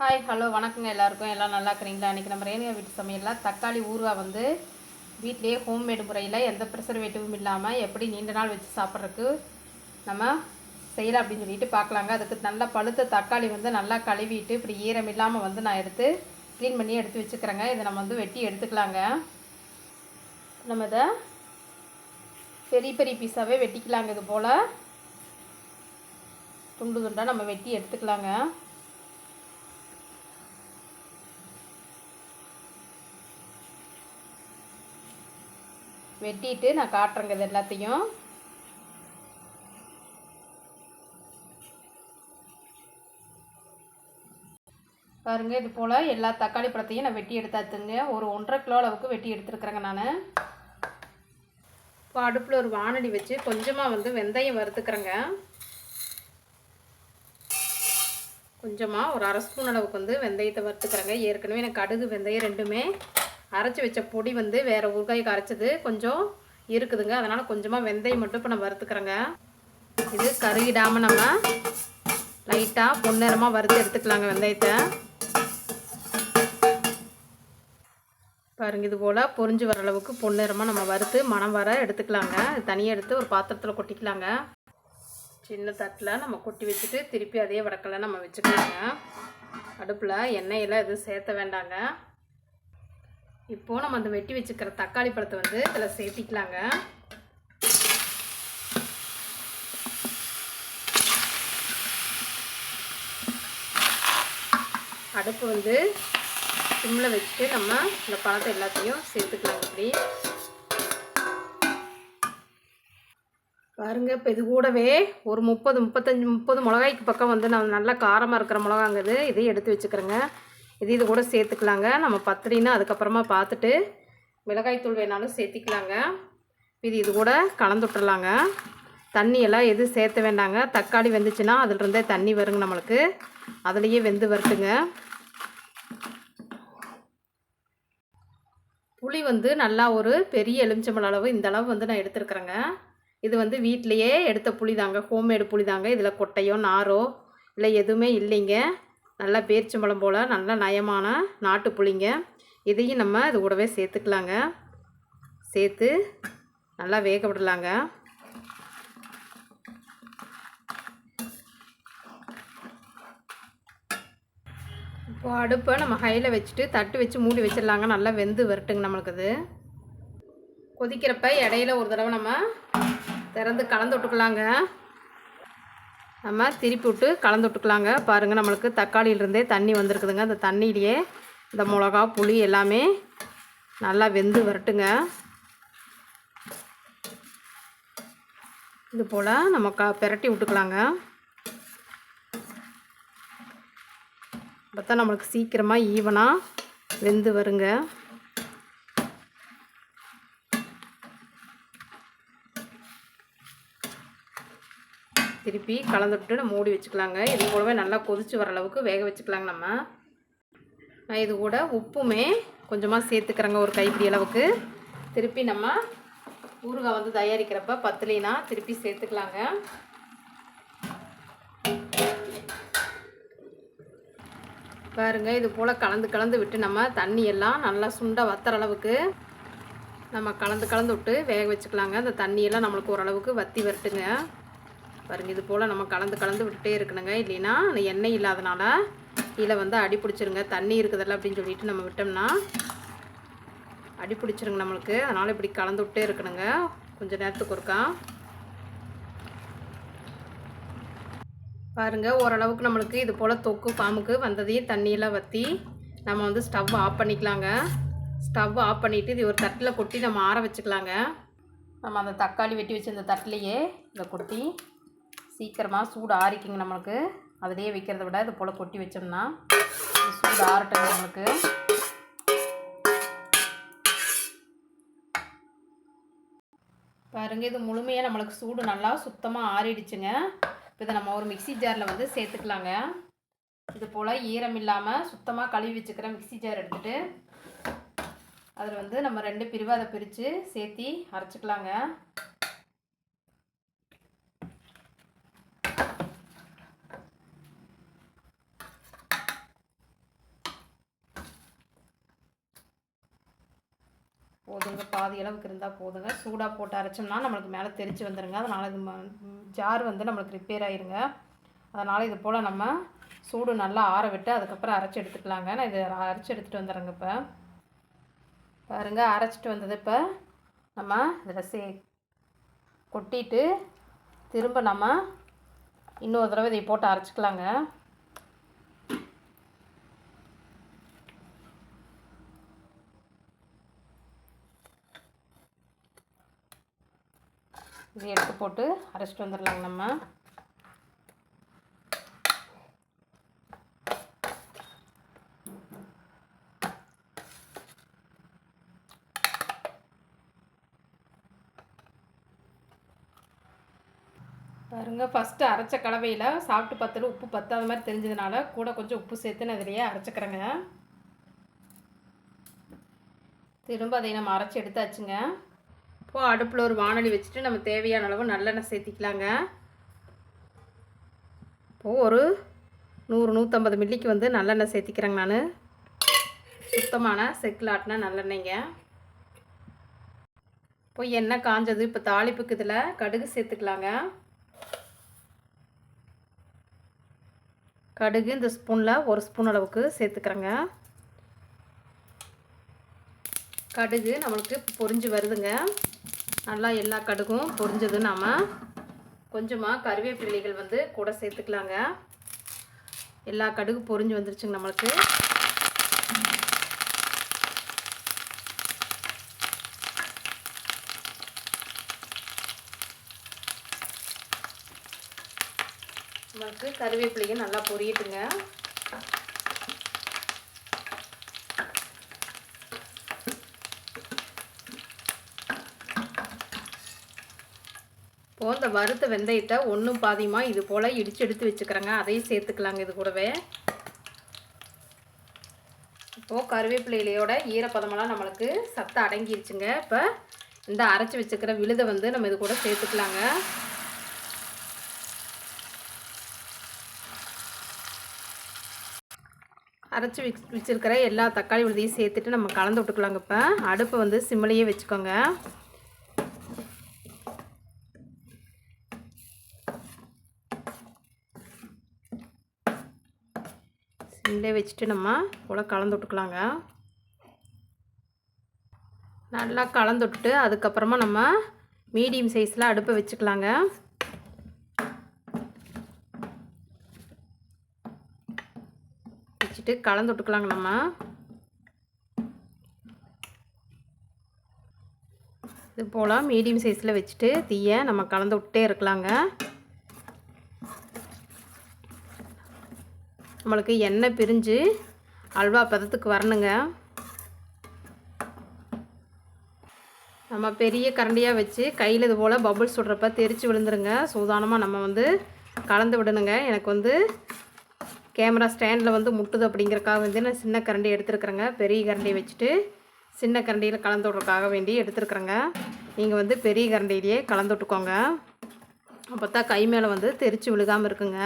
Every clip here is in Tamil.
ஹாய் ஹலோ வணக்கங்க எல்லாருக்கும். எல்லாம் நல்லா இருக்கிறீங்களா? இன்றைக்கி நம்ம ரேணியா வீட்டு சமையலில் தக்காளி ஊறுகாய் வந்து வீட்டிலேயே ஹோம்மேடு முறையில் எந்த ப்ரிசர்வேட்டிவும் இல்லாமல் எப்படி நீண்ட நாள் வச்சு சாப்பிட்றதுக்கு நம்ம செய்யலாம் அப்படின்னு சொல்லிட்டு பார்க்கலாங்க. அதுக்கு நல்லா பழுத்த தக்காளி வந்து நல்லா கழுவிட்டு இப்படி ஈரம் இல்லாமல் வந்து நான் எடுத்து க்ளீன் பண்ணி எடுத்து வச்சுக்கிறேங்க. இதை நம்ம வந்து வெட்டி எடுத்துக்கலாங்க. நம்ம இதை பெரிய பெரிய பீஸாகவே வெட்டிக்கலாங்க. இது போல் துண்டு துண்டாக நம்ம வெட்டி எடுத்துக்கலாங்க. வெட்டிட்டு நான் காட்டுறேங்க இது எல்லாத்தையும். பாருங்க இது போல் எல்லா தக்காளி பழத்தையும் நான் வெட்டி எடுத்தாத்துங்க ஒரு ஒன்றரை கிலோ அளவுக்கு வெட்டி எடுத்துருக்குறேங்க நான். இப்போ அடுப்பில் ஒரு வானடி வச்சு கொஞ்சமாக வந்து வெந்தயம் வறுத்துக்கிறேங்க. கொஞ்சமாக ஒரு அரை ஸ்பூன் அளவுக்கு வந்து வெந்தயத்தை வறுத்துக்கிறேங்க. ஏற்கனவே எனக்கு கடுகு வெந்தயம் ரெண்டுமே அரைச்சி வச்ச பொடி வந்து வேறு ஊறுகாய்க்கு அரைச்சது கொஞ்சம் இருக்குதுங்க. அதனால் கொஞ்சமாக வெந்தயம் மட்டும் இப்போ நான் வறுத்துக்கிறேங்க. இது கருகிடாமல் நம்ம லைட்டாக பொன்னிறமாக வறுத்து எடுத்துக்கலாங்க வெந்தயத்தை. பாருங்க இது போல் பொறிஞ்சு வர அளவுக்கு பொன்னிறமாக நம்ம வறுத்து மணம் வர எடுத்துக்கலாங்க. தனியாக எடுத்து ஒரு பாத்திரத்தில் கொட்டிக்கலாங்க. சின்ன தட்டில் நம்ம கொட்டி வச்சுட்டு திருப்பி அதே வடக்கெல்லாம் நம்ம வச்சுக்கலாங்க. அடுப்பில் எண்ணெயெல்லாம் எதுவும் சேர்த்த வேண்டாங்க. இப்போது நம்ம அந்த வெட்டி வச்சுக்கிற தக்காளி பழத்தை வந்து இதில் சேர்த்திக்கலாங்க. அடுப்பு வந்து சிம்மில் வச்சுட்டு நம்ம இந்த பழத்தை எல்லாத்தையும் சேர்த்துக்கலாங்க இப்படி. பாருங்க இப்போ இது கூடவே ஒரு முப்பது முப்பத்தஞ்சு முப்பது மிளகாய்க்கு பக்கம் வந்து நான் நல்லா காரமாக இருக்கிற மிளகாங்குது இதையும் எடுத்து வச்சுக்கிறேங்க. இது இது கூட சேர்த்துக்கலாங்க. நம்ம பத்திரினா அதுக்கப்புறமா பார்த்துட்டு மிளகாய்த்தூள் வேணாலும் சேர்த்திக்கலாங்க. இது இது கூட கலந்து தண்ணியெல்லாம் தண்ணி எதுவும் சேர்த்த வேண்டாங்க. தக்காளி வெந்துச்சுன்னா அதிலிருந்தே தண்ணி வருங்க நம்மளுக்கு. அதுலேயே வெந்து வரட்டுங்க. புளி வந்து நல்லா ஒரு பெரிய எலுமிச்சம்பழ அளவு இந்த அளவு வந்து நான் எடுத்துருக்குறேங்க. இது வந்து வீட்டிலையே எடுத்த புளி தாங்க ஹோம்மேடு புளி தாங்க இதில் கொட்டையோ நாரோ இல்லை எதுவுமே இல்லைங்க. நல்லா பேரிச்சம்பழம் போல் நல்ல நயமான நாட்டு புளிங்க. இதையும் நம்ம இது கூடவே சேர்த்துக்கலாங்க. சேர்த்து நல்லா வேக விடலாங்க. இப்போ அடுப்பை நம்ம ஹையில் வச்சுட்டு தட்டு வச்சு மூடி வச்சிடலாங்க. நல்லா வெந்து வரட்டுங்க நம்மளுக்கு அது. கொதிக்கிறப்ப இடையில ஒரு தடவை நம்ம திறந்து கலந்து விட்டுக்கலாங்க. நம்ம திருப்பி விட்டு கலந்து விட்டுக்கலாங்க. பாருங்கள் நம்மளுக்கு தக்காளியிலிருந்தே தண்ணி வந்திருக்குதுங்க. அந்த தண்ணியிலேயே இந்த மிளகா புளி எல்லாமே நல்லா வெந்து வரட்டுங்க. இது போல் நம்ம க பெரட்டி விட்டுக்கலாங்க. அப்போ தான் நம்மளுக்கு சீக்கிரமாக ஈவனாக வெந்து வருங்க. திருப்பி கலந்துட்டு நம்ம மூடி வச்சுக்கலாங்க. இது கூடவே நல்லா கொதிச்சு வர அளவுக்கு வேக வச்சுக்கலாங்க நம்ம. நான் இது கூட உப்புமே கொஞ்சமாக சேர்த்துக்கிறேங்க ஒரு கைப்பிடி அளவுக்கு. திருப்பி நம்ம ஊறுகாய் வந்து தயாரிக்கிறப்ப பத்துலினா திருப்பி சேர்த்துக்கலாங்க. பாருங்க இது போல் கலந்து கலந்து விட்டு நம்ம தண்ணி எல்லாம் நல்லா சுண்ட வத்துற அளவுக்கு நம்ம கலந்து கலந்து விட்டு வேக வச்சுக்கலாங்க. அந்த தண்ணியெல்லாம் நம்மளுக்கு ஓரளவுக்கு வத்தி வரட்டுங்க. பாருங்க இது போல் நம்ம கலந்து கலந்து விட்டுட்டே இருக்கணுங்க. இல்லைன்னா அந்த எண்ணெய் இல்லாதனால கீழே வந்து அடி பிடிச்சிருங்க. தண்ணி இருக்குதில்ல அப்படின்னு சொல்லிட்டு நம்ம விட்டோம்னா அடி பிடிச்சிருங்க நம்மளுக்கு. அதனால் இப்படி கலந்து விட்டே இருக்கணுங்க. கொஞ்சம் நேரத்துக்கு ஒருக்கா. பாருங்கள் ஓரளவுக்கு நம்மளுக்கு இது போல் தொக்கு பாம்புக்கு வந்ததையும் தண்ணியெல்லாம் வற்றி நம்ம வந்து ஸ்டவ் ஆஃப் பண்ணிக்கலாங்க. ஸ்டவ் ஆஃப் பண்ணிவிட்டு இது ஒரு தட்டில் கொட்டி நம்ம ஆற வச்சுக்கலாங்க. நம்ம அந்த தக்காளி வெட்டி வச்சிருந்த தட்டிலையே இதை கொட்டி சீக்கிரமாக சூடு ஆறிக்குங்க நம்மளுக்கு. அதிலே வைக்கிறத விட இது போல் கொட்டி வச்சோம்னா சூடு ஆறட்டுங்க நம்மளுக்கு. பாருங்க இது முழுமையாக நம்மளுக்கு சூடு நல்லா சுத்தமாக ஆறிடுச்சுங்க. இப்போ இதை நம்ம ஒரு மிக்சி ஜாரில் வந்து சேர்த்துக்கலாங்க. இது போல் ஈரம் இல்லாமல் சுத்தமாக கழுவி வச்சுக்கிற மிக்சி ஜார் எடுத்துகிட்டு அதில் வந்து நம்ம ரெண்டு பிரிவு அதை பிரித்து சேர்த்தி அரைச்சிக்கலாங்க. போதுங்க. பாதி அளவுக்கு இருந்தால் போதுங்க. சூடாக போட்டு அரைச்சோம்னா நம்மளுக்கு மேலே தெரிச்சு வந்துடுங்க அதனால் இது ஜார் வந்து நம்மளுக்கு ரிப்பேர் ஆயிருங்க. அதனால் இது போல் நம்ம சூடு நல்லா ஆற விட்டு அதுக்கப்புறம் அரைச்சி எடுத்துக்கலாங்க. நான் இதை அரைச்சி எடுத்துகிட்டு வந்துடுறேங்க இப்போ. பாருங்க அரைச்சிட்டு வந்தது இப்போ நம்ம இதில் சே கொட்டிட்டு திரும்ப நம்ம இன்னொரு தடவை இதை போட்டு அரைச்சிக்கலாங்க. இது எடுத்து போட்டு அரைச்சிட்டு வந்துடலாங்க நம்ம. பாருங்க ஃபஸ்ட்டு அரைச்ச கலவையில் சாப்பிட்டு பார்த்துட்டு உப்பு பத்தாத மாதிரி தெரிஞ்சதுனால கூட கொஞ்சம் உப்பு சேர்த்து நான் இதிலேயே அரைச்சிக்கிறேங்க. திரும்ப அதை நம்ம அரைச்சி எடுத்தாச்சுங்க. இப்போது அடுப்பில் ஒரு வானொலி வச்சுட்டு நம்ம தேவையான அளவு நல்லெண்ணெய் சேர்த்திக்கலாங்க. இப்போது ஒரு நூறு நூற்றம்பது மில்லிக்கு வந்து நல்லெண்ணெய் சேர்த்திக்கிறேங்க நான். சுத்தமான செக்கில் ஆட்டின நல்லெண்ணெய்ங்க. இப்போ எண்ணெய் காஞ்சது இப்போ தாளிப்புக்கு இதில் கடுகு சேர்த்துக்கலாங்க. கடுகு இந்த ஸ்பூனில் ஒரு ஸ்பூன் அளவுக்கு சேர்த்துக்கிறேங்க. கடுகு நம்மளுக்கு பொரிஞ்சு வருதுங்க. நல்லா எல்லா கடுகும் பொறிஞ்சது நாம். கொஞ்சமாக கருவேப்பிலைகள் வந்து கூட சேர்த்துக்கலாங்க. எல்லா கடுகு பொரிஞ்சு வந்துருச்சுங்க நம்மளுக்கு. நம்மளுக்கு கருவேப்பிலையும் நல்லா பொரியட்டுங்க. இப்போ இந்த வறுத்த வெந்தயத்தை ஒன்றும் பாதியமாக இது போல் இடித்து எடுத்து வச்சுக்கிறேங்க. அதையும் சேர்த்துக்கலாங்க இது கூடவே. இப்போது கருவேப்பிலையிலையோட ஈரப்பதமெல்லாம் நம்மளுக்கு சத்தம் அடங்கிருச்சுங்க. இப்போ இந்த அரைச்சி வச்சுக்கிற விழுதை வந்து நம்ம இது கூட சேர்த்துக்கலாங்க. அரைச்சி வச் வச்சுருக்கிற எல்லா தக்காளி விழுதையும் சேர்த்துட்டு நம்ம கலந்து விட்டுக்கலாங்க இப்போ. அடுப்பை வந்து சிம்மிலேயே வச்சுக்கோங்க. சிம்மிலே வச்சுட்டு நம்ம போல் கலந்து விட்டுக்கலாங்க. நல்லா கலந்து விட்டுட்டு அதுக்கப்புறமா நம்ம மீடியம் சைஸில் அடுப்பை வச்சுக்கலாங்க. வச்சுட்டு கலந்து விட்டுக்கலாங்க நம்ம. இது போல் மீடியம் சைஸில் வச்சுட்டு தீயை நம்ம கலந்து விட்டே இருக்கலாங்க. நம்மளுக்கு எண்ணெய் பிரிஞ்சு அல்வா பதத்துக்கு வரணுங்க. நம்ம பெரிய கரண்டியாக வச்சு கையில் இது போல் பபுள்ஸ் சுடுறப்ப தெரித்து விழுந்துருங்க. சூதானமாக நம்ம வந்து கலந்து விடணுங்க. எனக்கு வந்து கேமரா ஸ்டாண்டில் வந்து முட்டுது அப்படிங்கிறக்காக வந்து நான் சின்ன கரண்டி எடுத்துருக்குறேங்க. பெரிய கரண்டியை வச்சுட்டு சின்ன கரண்டியில் கலந்து விட்றதுக்காக வேண்டி எடுத்துருக்குறேங்க. நீங்கள் வந்து பெரிய கரண்டியிலேயே கலந்து விட்டுக்கோங்க. அப்போ தான் கை மேலே வந்து தெரித்து விழுகாமல் இருக்குங்க.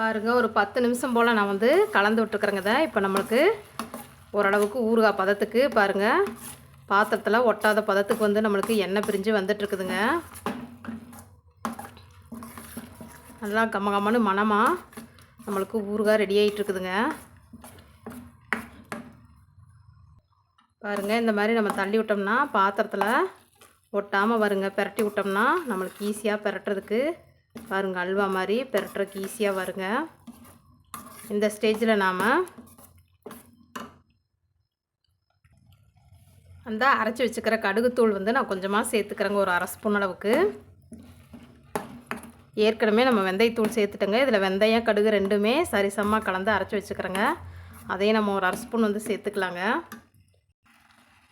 பாருங்கள் ஒரு பத்து நிமிஷம் போல் நான் வந்து கலந்து விட்டுருக்குறேங்க தான் இப்போ நம்மளுக்கு ஓரளவுக்கு ஊறுகாய் பதத்துக்கு பாருங்கள் பாத்திரத்தில் ஒட்டாத பதத்துக்கு வந்து நம்மளுக்கு எண்ணெய் பிரிஞ்சு வந்துட்டுருக்குதுங்க. நல்லா கம்ம கம்மனு மனமாக நம்மளுக்கு ஊறுகாய் ரெடி ஆகிட்டு இருக்குதுங்க பாருங்கள் இந்த மாதிரி நம்ம தள்ளி விட்டோம்னா பாத்திரத்தில் ஒட்டாமல் வருங்க பெரட்டி விட்டோம்னா நம்மளுக்கு ஈஸியாக பெரட்டுறதுக்கு பாருங்க அல்வா மாதிரி பெரட்டுறதுக்கு ஈஸியாக வருங்க. இந்த ஸ்டேஜில் நாம் அந்த அரைச்சி வச்சுக்கிற கடுகுத்தூள் வந்து நான் கொஞ்சமாக சேர்த்துக்கிறேங்க ஒரு அரை ஸ்பூன் அளவுக்கு. ஏற்கனவே நம்ம வெந்தயத்தூள் சேர்த்துட்டோங்க. இதில் வெந்தயம் கடுகு ரெண்டுமே சரிசமமாக கலந்து அரைச்சி வச்சுக்கிறேங்க. அதையும் நம்ம ஒரு அரை ஸ்பூன் வந்து சேர்த்துக்கலாங்க.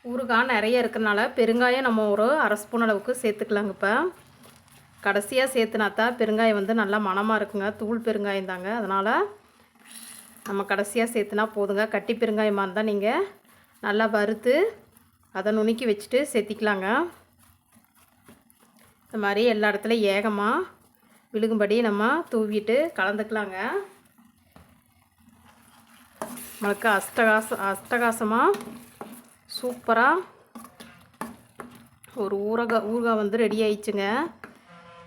ஊறுகாய் நிறைய இருக்கிறனால பெருங்காயம் நம்ம ஒரு அரை ஸ்பூன் அளவுக்கு சேர்த்துக்கலாங்க இப்போ. கடைசியாக சேர்த்துனாத்தா பெருங்காயம் வந்து நல்லா மணமாக இருக்குங்க. தூள் பெருங்காயம் தாங்க. அதனால் நம்ம கடைசியாக சேர்த்துனா போதுங்க. கட்டி பெருங்காயமாக இருந்தால் நீங்கள் நல்லா வறுத்து அதை நுணுக்கி வச்சுட்டு சேர்த்திக்கலாங்க. இந்த மாதிரி எல்லா இடத்துலையும் ஏகமாக விழுகும்படி நம்ம தூவிட்டு கலந்துக்கலாங்க. நம்மளுக்கு அஷ்டகாச அஷ்டகாசமாக சூப்பராக ஒரு ஊறுகாய் ஊறுகாய் வந்து ரெடி ஆயிடுச்சுங்க.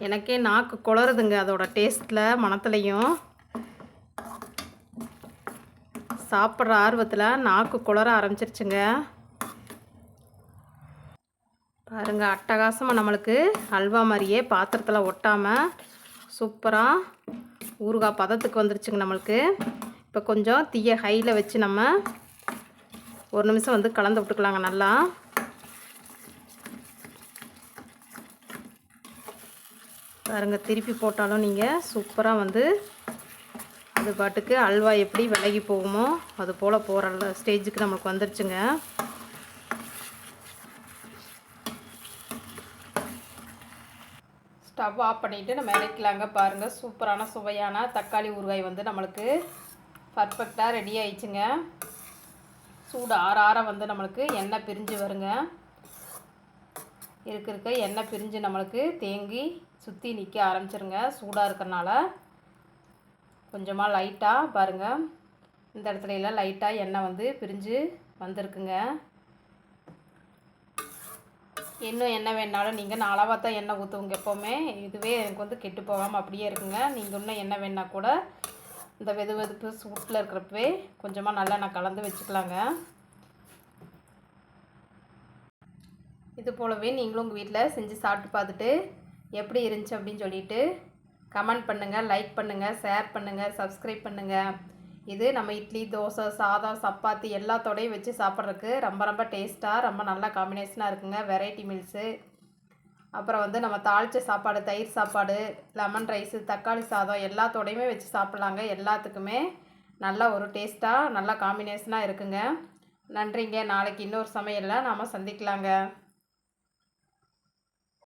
எனக்கே நாக்கு குளருதுங்க அதோட டேஸ்ட்டில் மணத்துலையும் சாப்பிட்ற ஆர்வத்தில் நாக்கு குளர ஆரம்பிச்சிருச்சுங்க. பாருங்க அட்டகாசமாக நம்மளுக்கு அல்வா மாதிரியே பாத்திரத்தில் ஒட்டாமல் சூப்பராக ஊறுகாய் பதத்துக்கு வந்துருச்சுங்க நம்மளுக்கு. இப்போ கொஞ்சம் தீய ஹையில் வச்சு நம்ம ஒரு நிமிஷம் வந்து கலந்து விட்டுக்கலாங்க நல்லா. பாருங்க திருப்பி போட்டாலும் நீங்கள் சூப்பராக வந்து அது பாட்டுக்கு அல்வா எப்படி விலகி போகுமோ அது போல் போகிற ஸ்டேஜுக்கு நம்மளுக்கு வந்துருச்சுங்க. ஸ்டவ் ஆஃப் பண்ணிவிட்டு நம்ம இறக்கலாங்க பாருங்கள் சூப்பரான சுவையான தக்காளி ஊறுகாய் வந்து நம்மளுக்கு பர்ஃபெக்டாக ரெடி ஆயிடுச்சுங்க. சூடு ஆற ஆற வந்து நம்மளுக்கு எண்ணெய் பிரிஞ்சு வருங்க. இருக்க இருக்க எண்ணெய் பிரிஞ்சு நம்மளுக்கு தேங்கி சுற்றி நிற்க ஆரம்பிச்சிருங்க. சூடாக இருக்கிறனால. கொஞ்சமாக லைட்டாக பாருங்கள் இந்த இடத்துல எல்லாம் லைட்டாக எண்ணெய் வந்து பிரிஞ்சு வந்திருக்குங்க. இன்னும் என்ன வேணாலும் நீங்கள் நான் அளவாக தான் எண்ணெய் ஊற்றுவங்க எப்போவுமே. இதுவே எனக்கு வந்து கெட்டு போகாமல் அப்படியே இருக்குங்க. நீங்கள் இன்னும் என்ன வேணால் கூட இந்த வெது வெதுப்பு சூட்டில் இருக்கிறப்பவே கொஞ்சமாக நல்லா நான் கலந்து வச்சுக்கலாங்க. இது போலவே நீங்களும் உங்கள் வீட்டில் செஞ்சு சாப்பிட்டு பார்த்துட்டு எப்படி இருந்துச்சு அப்படின்னு சொல்லிட்டு கமெண்ட் பண்ணுங்கள் லைக் பண்ணுங்கள் ஷேர் பண்ணுங்கள் சப்ஸ்கிரைப் பண்ணுங்கள் இது நம்ம இட்லி தோசை சாதம் சப்பாத்தி எல்லாத்தோடையும் வச்சு சாப்பிட்றதுக்கு ரொம்ப ரொம்ப டேஸ்ட்டாக ரொம்ப நல்லா காம்பினேஷனாக இருக்குங்க வெரைட்டி மீல்ஸு அப்புறம் வந்து நம்ம தாளித்த சாப்பாடு தயிர் சாப்பாடு லெமன் ரைஸு தக்காளி சாதம் எல்லாத்தோடையுமே வச்சு சாப்பிட்லாங்க. எல்லாத்துக்குமே நல்லா ஒரு டேஸ்ட்டாக நல்லா காம்பினேஷனாக இருக்குங்க. நன்றிங்க. நாளைக்கு இன்னொரு சமையலில் நாம் சந்திக்கலாங்க.